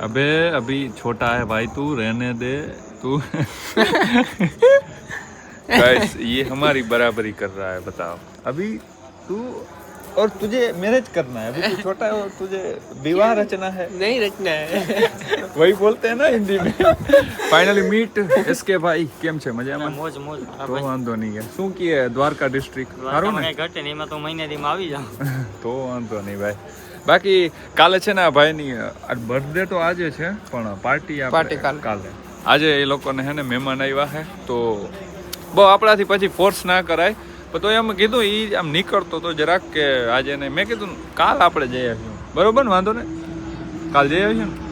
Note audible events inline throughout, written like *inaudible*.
अबे अभी छोटा है भाई तू रहने दे तू गाइस ये हमारी बराबरी कर रहा है बताओ अभी तू और तुझे मैरिज करना है अभी तू छोटा है और तुझे विवाह रचना है नहीं रखना है वही बोलते हैं ना हिंदी में ફાઇનલી મીટ એસકે ભાઈ કેમ છે મજામાં મોજ મોજ તો વાંધો નહીં યાર શું કહે દ્વારકા ડિસ્ટ્રિક્ટ સારું ને કઈ ઘટે નહીં એમાં તો મહિને દી આવી જાવ તો વાંધો *laughs* નહીં ભાઈ બાકી કાલે છે ને આ ભાઈની બર્થડે તો આજે છે પણ પાર્ટી પાર્ટી કાલે. આજે એ લોકોને હે ને મહેમાન આવ્યા છે તો બહુ આપણાથી પછી ફોર્સ ના કરાય. તો એમ કીધું એ આમ નીકળતો તો જરાક કે આજે ને મેં કીધું કાલ આપણે જઈ આવીશું. બરોબર ને વાંધો ને કાલ જઈ આવીશું ને?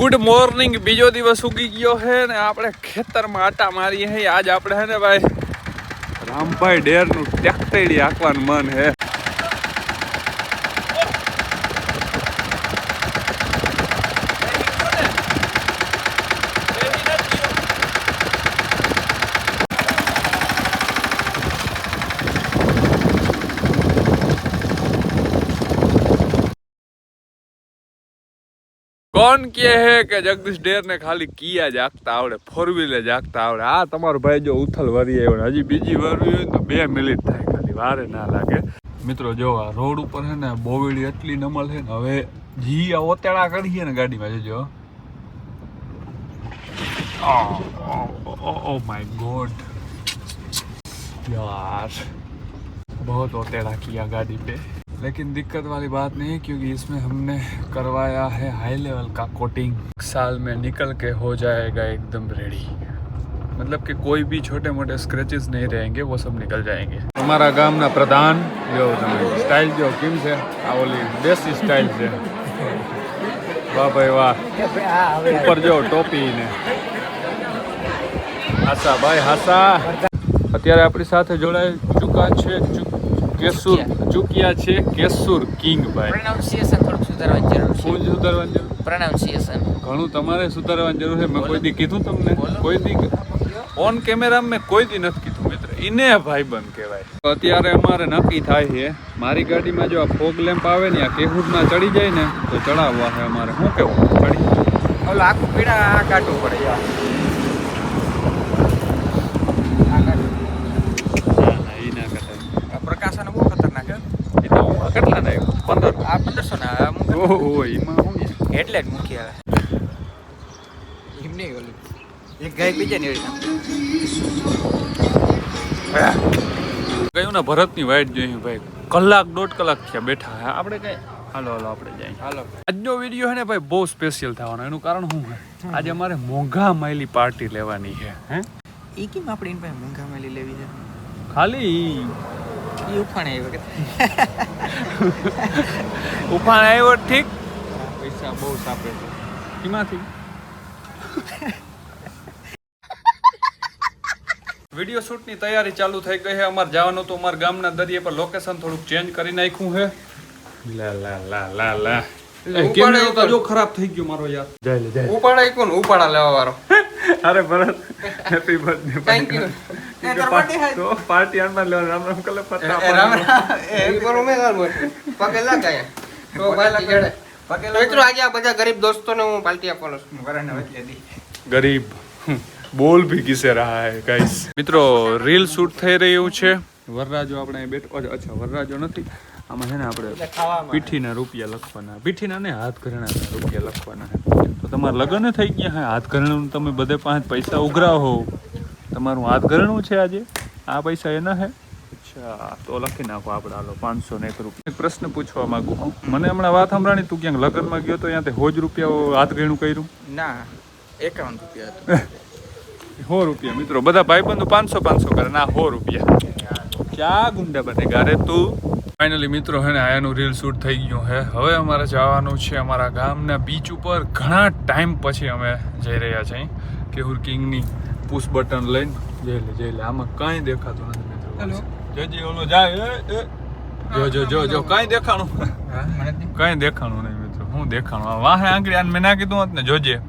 ગુડ મોર્નિંગ બીજો દિવસ ઉગી ગયો છે ને આપણે ખેતરમાં આટા મારીએ હે. આજ આપણે હે ને ભાઈ રામભાઈ ડેરનું ટેક્ટેડી આખવાનું મન હે. કોણ કહે હે કે જગદીશ ડેરને ખાલી કિયા જાગતા આવડે ફોર વ્હીલે જાગતા આવડે. આ તમારો ભાઈ જો ઉથલ વરી આવ્યો હજી બીજી વરવી હોય તો બે મિનિટ થાય ખાલી, વારે ના લાગે. મિત્રો, જો આ રોડ ઉપર છે ને બોવીડી એટલી નમલ છે ને, હવે જી આ ઓતેડા કરીએ ને ગાડીમાં, જોજો. Oh my god. યાર, બહુ ઓતેડા કિયા ગાડી પે. लेकिन दिक्कत वाली बात नहीं है क्योंकि इसमें हमने करवाया है हाई लेवल का कोटिंग साल में निकल के हो जाएगा एकदम रेडी मतलब कि कोई भी छोटे मोटे स्क्रैचेस नहीं रहेंगे वो सब निकल जाएंगे हमारा गाम ना प्रधान जो स्टाइल जो किम से आ ओली देसी स्टाइल से વાહ ભાઈ વાહ ઉપર જો ટોપી ને હાસા ભાઈ હાસા અત્યારે આપણી સાથે જોડાઈ ચૂકા છે ચુ- કેસુર ચૂક્યા છે. કેસુર કિંગ ભાઈ. પ્રોનાઉન્સિએશન થોડું સુધારવાની જરૂર શું સુધારવાની જરૂર? પ્રોનાઉન્સિએશન ઘણું તમારે સુધારવાની જરૂર છે. મેં કોઈ દી કીધું તમને? કોઈ દી ઓન કેમેરા મેં કોઈ દી નથી કીધું મિત્ર. ઇને ભાઈબંધ કહેવાય. અત્યારે અમારે નક્કી થાય છે. મારી ગાડીમાં જો આ ફોગ લેમ્પ આવે ને આ કેહુરમાં ચડી જાય ને તો ચડાવવા છે અમારે. શું કેવું? ચડી. ઓલો આખું પીડા આ કાઢવું પડે. યાર આ કાઢવું ના ના એ ના કરાય આ પ્રકાશન બહુ ખતરનાક છે એ તો કેટલા ના આવ્યું પંદર આ પંદરસો ના આ મૂકે ઓહો એમાં શું છે? એટલે જ મૂકી આવે. એમ નહીં ઓલું. એક ગાય બીજા ની કયું ને ભરતની વાઈટ જોઈ ભાઈ. કલાક દોઢ કલાક થયા બેઠા હે આપણે કઈ હાલો હાલો આપણે જઈએ. હાલો. આજનો વીડિયો છે ને ભાઈ બહુ સ્પેશિયલ થવાનો. એનું કારણ શું છે? આજે અમારે મોંઘા માયલી પાર્ટી લેવાની છે હે? ઈ કેમ આપણે એની પાસે મૂંઘા મેલી લેવી છે? ખાલી ઈ ઉફાણે આવી *laughs* ઉફાણ આવ્યો ઠીક. પૈસા બહુ સાપે છે. કેમાંથી *laughs* વીડિયો શૂટની તૈયારી ચાલુ થઈ ગઈ છે અમારે જવાનું તો અમારા ગામના દરિયે પર લોકેશન થોડુંક ચેન્જ કરી નાખ્યું છે લા લા લા લા લા. કેમેરો તો જો ખરાબ થઈ ગયો મારો યાર. જાય લે જાય ઉપાડા કોણ? ઉપાડા લેવા વાળો. અરે Bharat happy birthday thank you તો પાર્ટી આનમાં લેવાનું રામ રામ કલે પત્તા રામ રામ. એ પર ઉમે ગાલ પગે લાગાય તો પાલટી જડે મિત્રો આજે આ બધા ગરીબ દોસ્તોને હું પાર્ટી આપવાનો છું. વરાને વચ્ચે દી. ગરીબ. બોલ ભી કિસે રહા હે ગાઈસ મિત્રો રીલ શૂટ થઈ રહ્યું છે. વરરાજો આપણે અહીં બેઠો અચ્છા વરરાજો નથી. આમાં છે ને આપણે પીઠીના રૂપિયા લખવાના. પીઠીના ને હાથ ઘરેણાના રૂપિયા લખવાના. તો તમારા લગ્ન થઈ ગયા હા? હાથ ઘરણું તમે બધે પાંચ પૈસા ઉઘરાવો. તમારું હાથ ઘરણું છે આજે? આ પૈસા એના હે? અચ્છા તો લખી નાખો આપણે હાલો પાંચસો ને એક રૂપિયા. એક પ્રશ્ન પૂછવા માંગુ હું મને હમણાં વાત સંભળાણી તું ક્યાંક લગ્નમાં ગયો તો ત્યાંથી હોજ રૂપિયા હાથ ઘરેણું કર્યું? ના એકાવન રૂપિયા હતું. સો રૂપિયા મિત્રો બધા ભાઈબંધો પાંચસો પાંચસો કરે ના સો રૂપિયા. ક્યાં ગુંડા બને ગારે તું? ફાઇનલી મિત્રો હે ને આયાનું રીલ શૂટ થઈ ગયું હે. હવે અમારે જવાનું છે અમારા ગામના બીચ ઉપર. ઘણા ટાઈમ પછી અમે જઈ રહ્યા છીએ. કેહુર કિંગની પુશ બટન લઈને. જઈ લે જઈ લે. આમાં કાંઈ દેખાતું નથી મિત્રો. જજી ઓલો જાય. જો જો જો જો કાંઈ દેખાણું. કાંઈ દેખાણું નહીં મિત્રો. હું દેખાણું? વાહે આંગળી આને મેં ના કીધું હોત ને જોજે.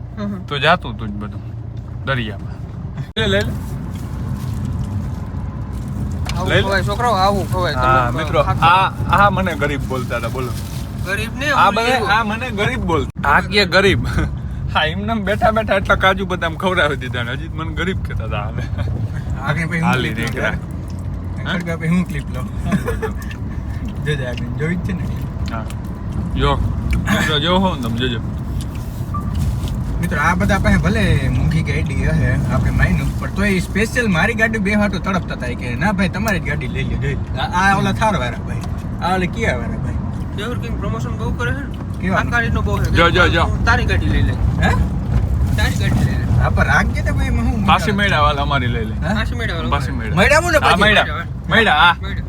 તો જાતું તું જ બધું. દરિયામાં. લે લે. લઈ લે. આવું આવું ખવાય. હા મિત્રો આ આ મને ગરીબ બોલતા હતા બોલો. ગરીબ ને આ બધા આ મને ગરીબ બોલ આ કે ગરીબ. *laughs* હા એમને બેઠા બેઠા એટલા કાજુ બદામ ખવડાવી દીધા ને હજી મને ગરીબ કહેતા હતા હાલે આગળ પછી હું હાલી clip લઉં. નીકળ્યા આગળ પછી હું ક્લિપ લઉં? *laughs* જોજે આગળ જોઈ જ છે ને હા. જો મિત્રો જો હો ને તમે જોજો. મિત્રો આ બધા પાસે ભલે ગાડી હે આપણે માન્યું પણ તોય સ્પેશિયલ મારી ગાડી બે હાટું તડપતા થાય કે ના ભાઈ તમારી જ ગાડી લઈ લેજો. આ ઓલા થાર વાળા ભાઈ. આ ઓલા કિયા વાળા ભાઈ. કેવર કિંગ પ્રમોશન બહુ કરે છે કેવા? આ ગાડીનો બહુ છે. જો, જો, જો. તારી ગાડી લઈ લે હે? તારી ગાડી લઈ લે આ પર રાખજે તો ભાઈ હું પાછી મેળા વાલ અમારી લઈ લે. હે? મેડા મેળવવાનો. પાછી મેડા મેડા ને હા મેડા મેળા. હા. મેળવ.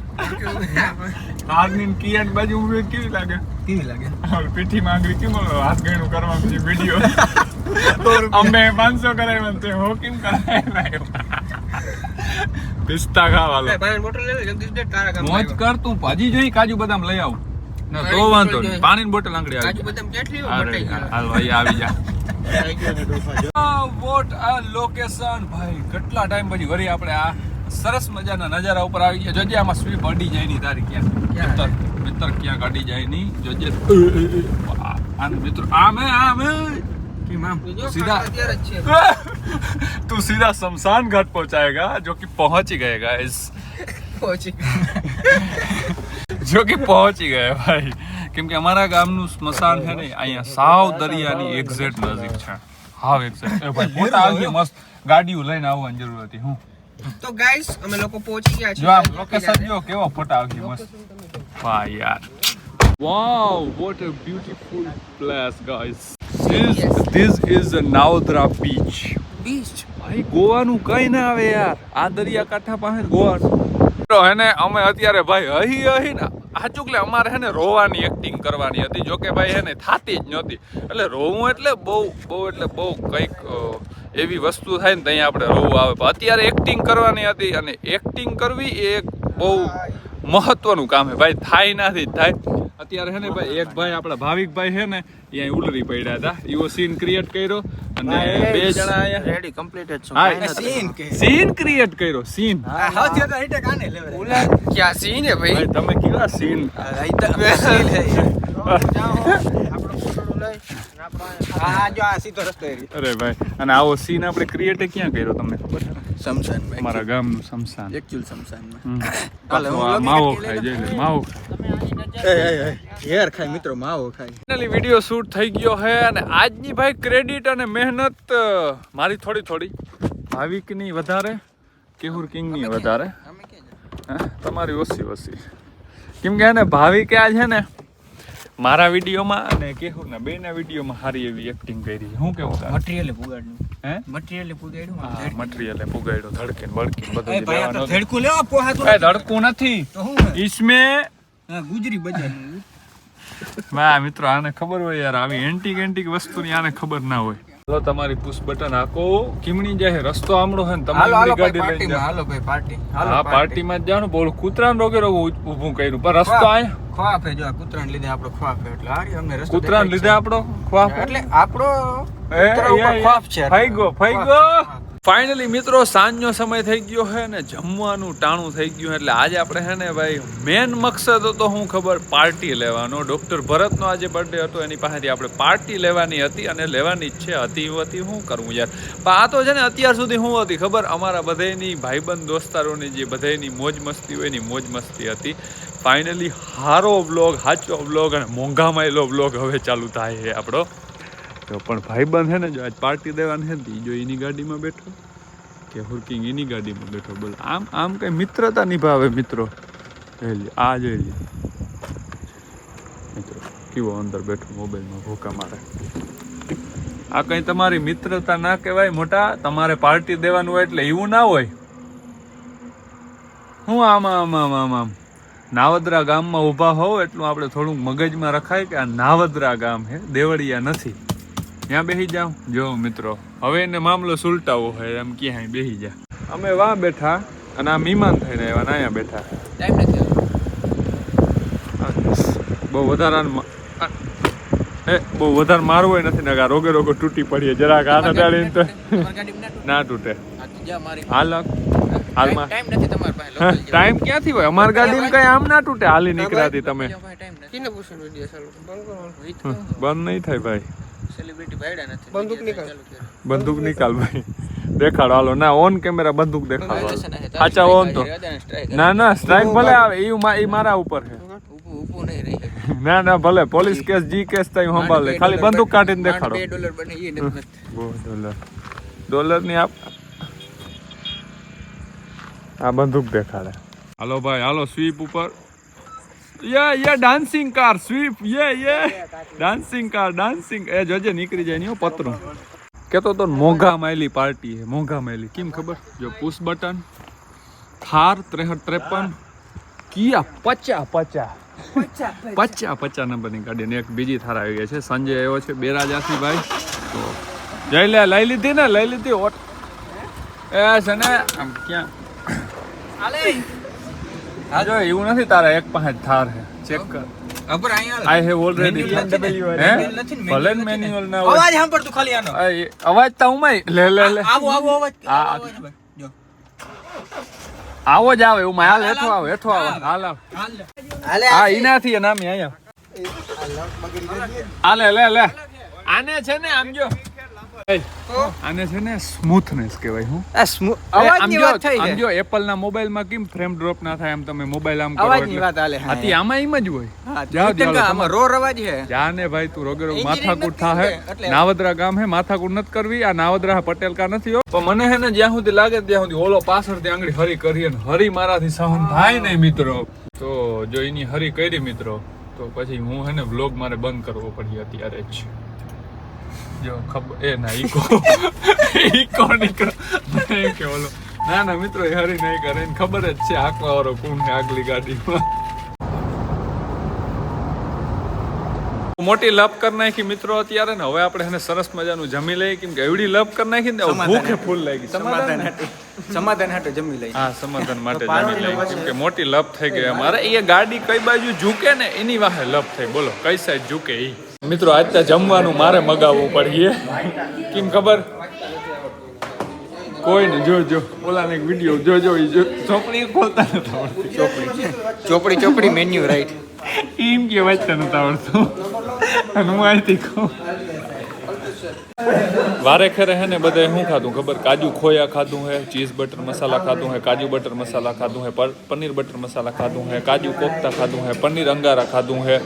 કેવી ના, હાથની ને કિયાની બાજુ ઊભી કેવી લાગે? કેવી લાગે? પીઠી માંગરી કેમ હાથ ગણું કરવા પછી વીડિયો અમે પાંચસો કરાવ્યા તે હો કેમ કરાવ્યા. પિસ્તા ખાવા મોજ કર તું ભાજી જોઈ કાજુ બદામ લઈ આવું. ના તો વાંધો નહીં. પાણીની બોટલ આંગળી કાજુ બદામ કેટલી. હાલ ભાઈ આવી જા. આવી. વોટ આ લોકેશન ભાઈ કેટલા ટાઈમ પછી વળી આપણે આ સરસ મજાના નજારા ઉપર આવી ગયા જોજે આમાં સ્વીપ અડી જાય ની તારી ક્યાં મિત્ર મિત્ર ક્યાં અડી જાય ની જોજે વાહ, આને મિત્રો આમ હે આમ હે કેમ આમ બીજો સીધા. ખાટો અત્યારે જ છે. तू सीधा शमशान घाट पहुंचाएगा जो कि पहुंच ही गए गाइस પહોંચી. जो कि પહોંચ ही ગયે ભાઈ કેમ કે અમારા ગામનું સ્મશાન છે ને અહીંયા સાવ દરિયાની એક્ઝેક્ટ નજીક છે હાવ એક્ઝેક્ટ એ ભાઈ ફોટા આવજે મસ્ત ગાડીઓ લઈને આવવાની જરૂર હતી હું તો ગાઈસ અમે લોકો પહોંચી ગયા છીએ જો આ લોકેશન જો કેવો ફોટા આવશે મસ્ત. વાહ યાર. Wow what a beautiful place guys this this is Navadra beach beach ભાઈ ગોવાનું કઈ ના આવે યાર. આ દરિયાકાંઠા પાસે ગોવાનું. તો હેને અમે અત્યારે ભાઈ અહી અહી ને હાચુક લે અમારે હેને રોવાની એક્ટિંગ કરવાની હતી. જોકે ભાઈ ભાઈ હેને થાતી જ નહોતી. એટલે રોવું એટલે બહુ બહુ એટલે બહુ કંઈક અ, એવી વસ્તુ થાય ને ત્યાં આપણે રોવું આવે. પણ અત્યારે એક્ટિંગ કરવાની હતી અને એક્ટિંગ કરવી એ એક બહુ મહત્વનું કામ છે. ભાઈ થાય નાથી થાય. અત્યારે છે ને ભાઈ એક ભાઈ આપણા ભાવિકભાઈ છે ને એ ઉલરી પડ્યા હતા. એવો સીન ક્રિએટ કર્યો અને બે જણા અહીંયા રેડી કમ્પ્લીટ જ છું. સીન સીન ક્રિએટ કર્યો સીન હા જે તો હિટે કાને લેવરે ઉલા ક્યાં સીન હે ભાઈ? તમે કેવા સીન હા *laughs* *laughs* જો આ સીધો રસ્તો અરે ભાઈ અને આવો સીન આપણે ક્રિએટ ક્યાં કર્યો તમને? ખબર ભાઈ અમારા ગામનું સમસાન એકચ્યુઅલ હું આ લગી માવો ખાય જોઈ માવો. હેર ખાય મિત્રો માવો ખાય. ફાઇનલી વીડિયો શૂટ થઈ ગયો છે અને આજની ભાઈ ક્રેડિટ અને મહેનત મારી થોડી થોડી. ભાવિકની વધારે કેહુર કિંગની વધારે. હે? તમારી ઓછી ઓછી. કેમ કે એને ભાવિકે આ છે ને મારા વિડીયોમાં અને કેહુરના બેના વિડીયોમાં સારી એવી એક્ટિંગ કરી. હું કેવું તારે? મટીરિયલ પુગાડ્યું. હે? મટીરિયલ પુગાડ્યું હા મટીરિયલ પુગાડ્યો ધડકીને બળકીને બધું ભાઈ આ તો. ધડકું લેવા પોહાતું એ ધડકું નથી. તો હું ઈસમે ગુજરી બજારનું. મા મિત્રો આને ખબર હોય યાર આવી એન્ટિક એન્ટિક વસ્તુની આને ખબર ના હોય. હાલો તમારી પુશ બટન આકો કિમણી જાય રસ્તો આમળો હે ને હાલો હાલો તમારી ગાડી પાર્ટીમાં હાલો ભાઈ પાર્ટી. હા પાર્ટી. માં જાણો બોલ કૂતરાન રોગે રોગ ઊભું કર્યું. પણ રસ્તો આય. ખવાફે જો આ કૂતરાને લીધે આપણો ખવાફે એટલે હારી અમને રસ્તો કૂતરાન લીધે આપણો ખવાફ એટલે આપણો કૂતરા ઉપર ખવાફ છે ફાઈ ફાઈગો ફાઈ. ફાઇનલી મિત્રો, સાંજનો સમય થઈ ગયો છે ને જમવાનું ટાણું થઈ ગયું એટલે આજે આપણે હે ને ભાઈ મેન મકસદ હતો હું ખબર પાર્ટી લેવાનો. ડોક્ટર ભરતનો આજે બર્થડે હતો, એની પાસેથી આપણે પાર્ટી લેવાની હતી અને લેવાની જ છે. હતી હતી શું કરવું યાર. પણ આ તો છે ને અત્યાર સુધી શું હતી, ખબર? અમારા બધાયની ભાઈબંધ દોસ્તારોની જે બધાયની મોજ મસ્તી હોય એની મોજ મસ્તી હતી. ફાઇનલી હારો વ્લોગ સાચો વ્લોગ અને મોંઘામાંયેલો વ્લોગ હવે ચાલુ થાય છે આપણો. તો પણ ભાઈબંધ છે ને, જો આજ પાર્ટી દેવાની ઈ જો એની ગાડીમાં બેઠો કે હુરકિંગ એની ગાડીમાં બેઠો બોલ. આમ આમ કઈ મિત્રતા નિભાવે મિત્રો. આ જોઈ મિત્રો, કેવો અંદર બેઠો મોબાઈલમાં ભૂકા મારે. આ કઈ તમારી મિત્રતા ના કહેવાય મોટા? તમારે પાર્ટી દેવાનું હોય એટલે એવું ના હોય. હું આમ આમ આમ આમ આમ. નાવદરા ગામમાં ઊભા હોવ એટલું આપણે થોડુંક મગજમાં રખાય કે આ નાવદરા ગામ હે, દેવળિયા નથી. ત્યાં બેસી જાઓ. જો મિત્રો હવે એને મામલો સુલટાવો હોય એમ ક્યાંય બેસી જા. અમે વા બેઠા અને આ મીમાન થઈને આવ્યા ને અહીંયા બેઠા. ટાઈમ નથી બહુ વધારે એ બહુ વધારે મારવો નથી ને રોગે રોગો તૂટી પડીએ. જરાક અડાડીને તો ના તૂટે. આ તો જા મારી હાલ હાલમાં. ટાઈમ ક્યાંથી હોય? અમારી ગાડીમાં કઈ આમ ના તૂટે હાલી નીકળાતી તમે. બંધ નહીં થાય ભાઈ. સેલિબ્રિટી ભાઈડા નથી. બંદૂક નીકાળ. ચાલુ કર્યું. બંદૂક નિકાલ ભાઈ. દેખાડો હાલો. ના ઓન કેમેરા બંદૂક દેખાડો Violation હશે. સાચા ઓન તો. તારી strike ના ના સ્ટ્રાઇક ભલે આવે ઈ મા- ઈ મારા ઉપર છે. ઊભું ઊભું નહીં રહી ના ના ભલે પોલીસ કેસ જી કેસ થાય હું સંભાળ લે. ખાલી બંદૂક કાઢીને દેખાડો. બે ડોલર બને એ નથી નથી. બહુ ડોલર. ડોલરની આપ આ બંદૂક દેખાડે. હાલો ભાઈ હાલો સ્વીપ ઉપર. યે યે ડાન્સિંગ કાર સ્વીપ યે યે ડાન્સિંગ કાર ડાન્સિંગ એ જોજે નીકળી જાય નહીં પતરું. કેતો તો મોંઘા માયલી પાર્ટી હે મોંઘા માયલી. કેમ ખબર? જો પુશ બટન થાર ત્રેહઠ ત્રેપન કિયા પચા પચા. પચા પચા નંબરની ગાડી ને એક બીજી થાર આવી ગઈ છે. સંજય આવ્યો છે બેરાજાથી ભાઈ તો જઈ લે લઈ લીધી ને લઈ લીધી. ઓટ એ છે ને આમ ક્યાં? હા જો એવું નથી તારા એક પાસે થાર છે. ચેક કર. અબર અહીંયા આઈ હેવ ઓલરેડી નથી હે? ભલે મેન્યુઅલ ના? હોય. અવાજ સાંભળ તું ખાલી આનો. એ અવાજ તો ઉમાય. લે લે લે. આવો આવો અવાજ. જો આવો જ આવે એવું હાલ હેઠો આવે હેઠો આવે. હાલ આવ હાલ. લે. હા ઈનાથી એ નામી આયા હાલે લે લે. આને છે ને આમ જો. આને છે ને સ્મૂથનેસ કહેવાય હું. આ smooth- અવાજની વાત થઈ છે. જો એપલ ના મોબાઈલમાં કેમ ફ્રેમ ડ્રોપ ના થાય આમ તમે મોબાઈલ આમ કરો અવાજની વાત હાલે, હા, આથી આમાં એમ જ હોય. કેમ કે આમાં રો રવાજ છે. જા ને ભાઈ તું રોગે રોગ માથાકૂટ થા હે નાવદરા ગામ હે માથાકૂટ નત કરવી આ નાવદરા પટેલ કા નથી હો. પણ મને હે ને જ્યાં સુધી લાગે ત્યાં સુધી ઓલો પાછળ ત્યાં આંગળી હરી કરીએ ને હરી મારાથી સહન થાય નહીં મિત્રો. તો જો એની હરી કરી મિત્રો તો પછી હું હે ને વ્લોગ મારે બંધ કરવો પડી અત્યારે જ. જો ખબર એ ના ઈકો ઈકો નીકળો એમ કે ઓલો ના ના મિત્રો એ હરી નહીં કરે એને ખબર જ છે આંકવા વાળો કોણ ને આગલી ગાડીમાં. મોટી લપ કરી નાખી મિત્રો અત્યારે ને હવે આપણે એને સરસ મજાનું જમી લઈએ કેમ કે એવડી લપ કરી નાખી ને ભૂખે ફૂલ લાગી સમાધાન સમાધાન હાટુ જમી લઈએ. હા સમાધાન માટે જમી લઈએ કેમ કે મોટી લપ થઈ ગઈ. અમારે એ ગાડી કઈ બાજુ ઝૂકે ને એની વાહે લપ થઈ બોલો કઈ સાઈડ ઝૂકે ઈ? મિત્રો આજ ત્યાં જમવાનું મારે મગાવવું પડીએ કેમ ખબર? કોઈ ને જોજો ઓલાને એક વીડિયો જોજો એ જો. ચોપડી ખોલતા નથી આવડતી. ચોપડી ચોપડી ચોપડી મેન્યુ રાઈટ એમ કે વાંચતા નથી આવડતું. અને હું અહીંથી કહું. વારે ખરે હે ને બધે શું ખાધું ખબર? કાજુ ખોયા ખાધું હે ચીઝ બટર મસાલા ખાધું હે કાજુ બટર મસાલા ખાધું હે પનીર બટર મસાલા ખાધું હે કાજુ કોફતા ખાધું હે પનીર અંગારા ખાધું હે.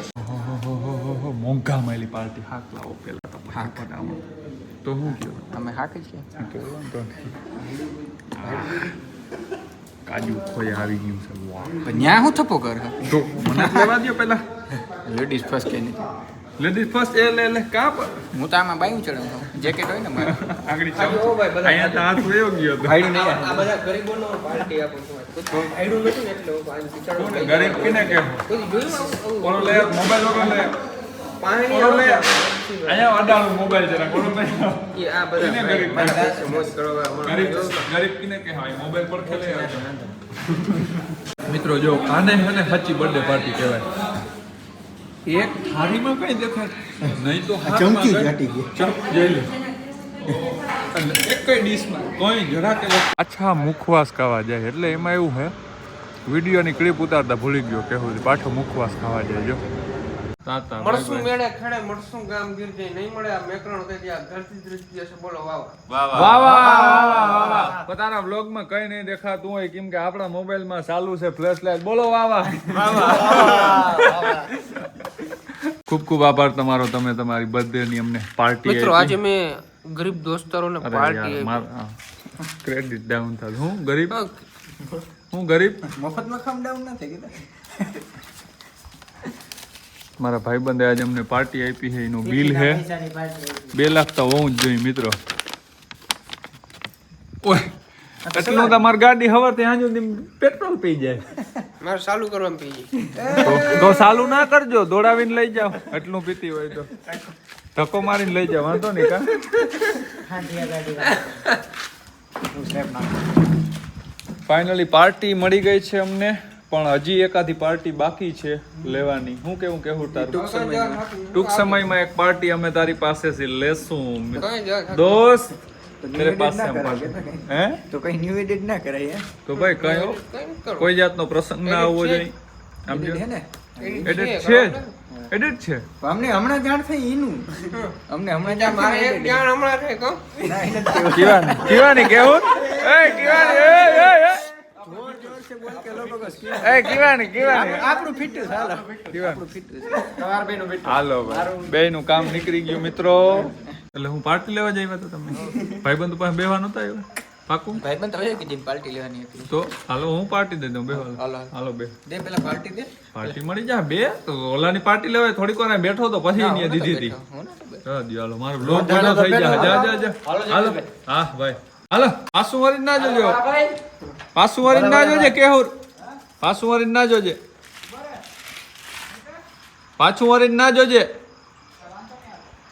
મોંઘા માયલી પાર્ટી હાક લાવો પેલા તો હાક. તો હું કયો તમે હાક જ કાજુ ખોયા આવી ગયું છે. વાહ. ન્યા હું થપો કર? તો મને લેવા દો પેલા. લેડીઝ ફર્સ્ટ કે નહીં? લેડીઝ ફર્સ્ટ એ લે લે કા પર? હું તો આમાં બાયું ચડાવું જેકેટ હોય ને મારે. આગળ અહીંયા તો હાથ વયો ગયો ભાઈડું નહીં આ બધા ગરીબોનો પાર્ટી આપો છો. આયડું નથી ને એટલે ગરીબ કિને કે કોઈ જોયું આવું? લે મોબાઈલ વગર લે. પાણી અમે અહીંયા અડાડું મોબાઈલ જરા કોનો લે આ બધા ગરીબ? ગરીબ ગરીબ કિને કે હા મોબાઈલ પર ખેલે મિત્રો જો આને હે ને સાચી બર્થડે પાર્ટી કહેવાય. એક થાળીમાં કઈ દેખાય? નહીં તો ચમકી જાટી ગઈ. અને કઈ ડીશમાં? કોઈ જરા અચ્છા મુખવાસ ખાવા જાય એટલે એમાં એવું હે. વિડીયોની ક્લિપ ઉતારતા ભૂલી ગયો કેવું પાછો મુખવાસ ખાવા જાય જો. તાતા મળશું મેળે ખેડે મળશું ગામ ગીર જઈ. નહીં મળે આ મેકરણ થઈ ત્યાં ધરતી દ્રષ્ટિ છે. બોલો વાવ વાહ. વાહ વાહ. વાહ વાહ પોતાના વ્લોગમાં કઈ નહીં દેખાતું હોય કેમ કે આપણા મોબાઈલમાં ચાલુ છે ફ્લેશ લાઈટ બોલો વાહ વાહ. ખૂબ ખૂબ આભાર તમારો તમે તમારી બર્થડે ની અમને પાર્ટી મિત્રો આજે મેં ગરીબ દોસ્તારોને પાર્ટી ક્રેડિટ ડાઉન થાય. હું ગરીબ? હું. ગરીબ? મફતમાં ખામ ડાઉન ના થઈ ગયું મારા ભાઈબંધે આજે અમને પાર્ટી આપી છે એનું બિલ છે. બે લાખ તો હોવું જ જોઈએ મિત્રો. ઓય એટલું તમારી ગાડી હવા ત્યાં સુધી પેટ્રોલ પી જાય. મારે ચાલુ કરવાનું પી તો- તો સાલું ના કરજો દોડાવીને લઈ જાઓ. એટલું પીતી હોય તો. ધક્કો મારીને લઈ જાવ વાંધો નહીં કા? ફાઇનલી પાર્ટી મળી ગઈ છે અમને. પણ હજી એકાદી પાર્ટી બાકી છે લેવાની. હું કેવું કેવું તારું? ટૂંક સમયમાં. એક પાર્ટી અમે તારી પાસેથી લેશું દોસ્ત મેરે હે? તો કઈ નિવેદન ના કરાય તો ભાઈ કયો? કોઈ જાતનો પ્રસંગ ના આવવો જોઈએ. આમ એડિટ છે એડિટ છે અમને હમણાં જાણ થઈ એનું. *laughs* અમને હમણાં જાણ કેવું. *laughs* એ એ એ કિવાની કિવાની. આપણું ફિટ હાલો. કિવાની હાલો ભાઈ. બે નું કામ નીકળી ગયું મિત્રો. એટલે હું પાર્ટી લેવા જઈ તો તમે. ભાઈબંધ પાસે બેવા નતા આવ્યા? પાકું? ભાઈ તમે કીધી પાર્ટી લેવાની હતી. તો હાલો હું પાર્ટી દઈ દઉં બે હાલો હાલો. હાલો બે દે પેલા પાર્ટી દે. પાર્ટી મળી જાય બે. તો ઓલાની પાર્ટી લેવાય થોડીક વાર બેઠો તો પછી દીધી હતી. હાલો મારો બ્લોગ પૂરો થઈ જા જા જા. હાલો હા ભાઈ. હાલો પાછું વરી ના જોજો. પાછું વરી ના જોજે કેહુર. પાછું વરી ના જોજે. પાછું વરી ના જોજે.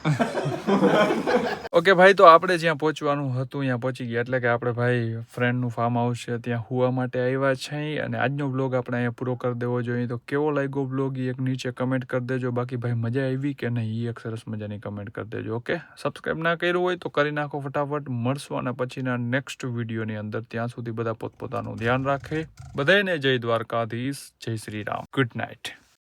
*laughs* ઓકે, ભાઈ, તો આપણે જ્યાં પહોંચવાનું હતું, ત્યાં પહોંચી ગયા. એટલે કે આપણે, ભાઈ ફ્રેન્ડનું ફાર્મ હાઉસ છે, ત્યાં હુવા માટે આવ્યા છે અને આજનો બ્લોગ આપણે અહીંયા પૂરો કરી દેવો જોઈએ. તો કેવો લાગ્યો બ્લોગ એ એક નીચે કમેન્ટ કરી દેજો. બાકી, ભાઈ, મજા આવી કે નહીં? એ એક સરસ મજાની કમેન્ટ કરી દેજો, ઓકે? સબસ્ક્રાઈબ ના કર્યું હોય તો કરી નાખો ફટાફટ. મળશું અને પછીના નેક્સ્ટ વિડીયોની અંદર. ત્યાં સુધી બધા પોતપોતાનું ધ્યાન રાખે. બધાને જય દ્વારકાધીશ. જય શ્રી રામ. Good night